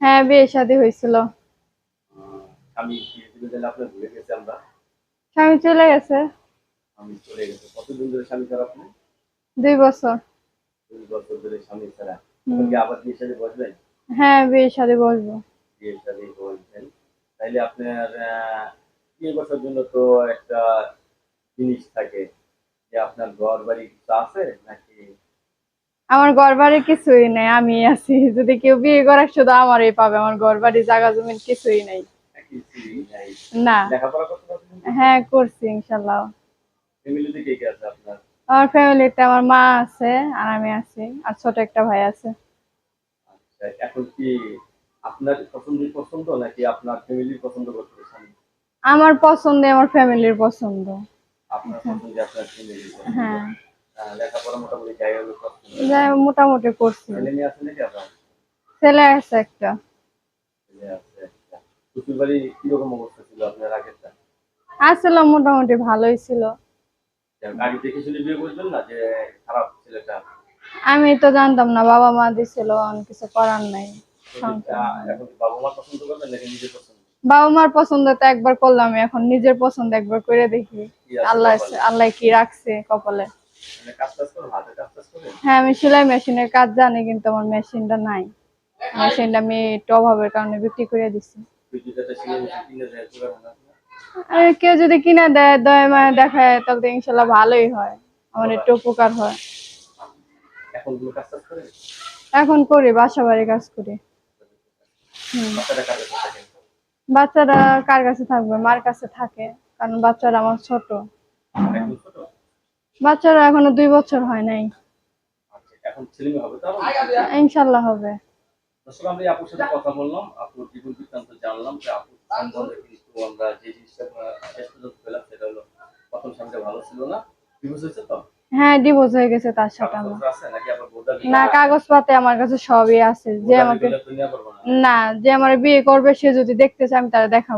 হ্যাঁ বিয়ে শাদী হয়েছিল। আমি ভুলে গেছি আমরা? স্বামী চলে গেছে। আমি চলে গেছি। কতদিন ধরে স্বামী ছাড়া আপনি? দুই বছর। দুই বছর ধরে স্বামী ছাড়া। কি আবার বিয়ে সাথে বসবেন? হ্যাঁ বিয়ে শাদী বসবো। বিয়ে সাথে বলছেন তাইলে আপনার বিয়ে বসার জন্য তো একটা জিনিস থাকে। যে আপনার ঘর বাড়ি কিছু আছে নাকি আমার ঘর বাড়ি কিছুই নেই আমি আছি। যদি কেউ বিয়ে করার শুধু আমারই পাবে। আমার ঘর বাড়ি জায়গা জমি কিছুই নেই। না। হ্যাঁ করছি ইনশাল্লাহ। আমার ফ্যামিলিতে আমার মা আছে আর আমি আছি আর ছোট একটা ভাই আছে। আচ্ছা এখন কি আপনার পছন্দের পছন্দ নাকি আপনার ফ্যামিলির পছন্দ করতে আমার পছন্দ আমার ফ্যামিলির পছন্দ। আপনার পছন্দে আপনার হ্যাঁ। মোটামুটি যাই হোক, মোটামুটি করছি। ছেলে আছে একটা। মোটামুটি ভালোই ছিল। আমি তো জানতাম না বাবা মা দিছিল কিছু করার নাই বাবা মার পছন্দ তো একবার করলাম এখন নিজের পছন্দ একবার করে দেখি। আল্লাহ আল্লাহ কি রাখছে কপালে। মানে হ্যাঁ আমি সেলাই মেশিনের কাজ জানি কিন্তু আমার মেশিনটা নাই। মেশিনটা আমি একটু অভাবের কারণে বিক্রি করে আর কেউ যদি কিনে দেয় দয় মায়া দেখায় তাহলে তো ইনশাল্লাহ ভালোই হয়। আমার একটু উপকার হয়। এখন করে? বাসা বাড়ি কাজ করি। বাচ্চারা কার কাছে থাকবে? মার কাছে থাকে কারণ বাচ্চারা আমার ছোট বাচ্চারা এখনও দুই বছর হয় নাই। আচ্ছা ইনশাল্লাহ হবে। দর্শক আমরা আপুর সাথে কথা বললাম আপুর জীবন বৃত্তান্ত জানলাম যে আপুর কিন্তু আমরা যে জিনিসটা শেষ পর্যন্ত পেলাম সেটা হলো প্রথম স্বামীটা ভালো ছিল না ডিভোর্স হয়েছে তো? হ্যাঁ ডিভোর্স হয়ে গেছে তার সাথে আমার। না কাগজপাতি কাছে সবই আছে। যে আমাকে না না যে আমার বিয়ে করবে সে যদি দেখতে চায় আমি তারা দেখাবো।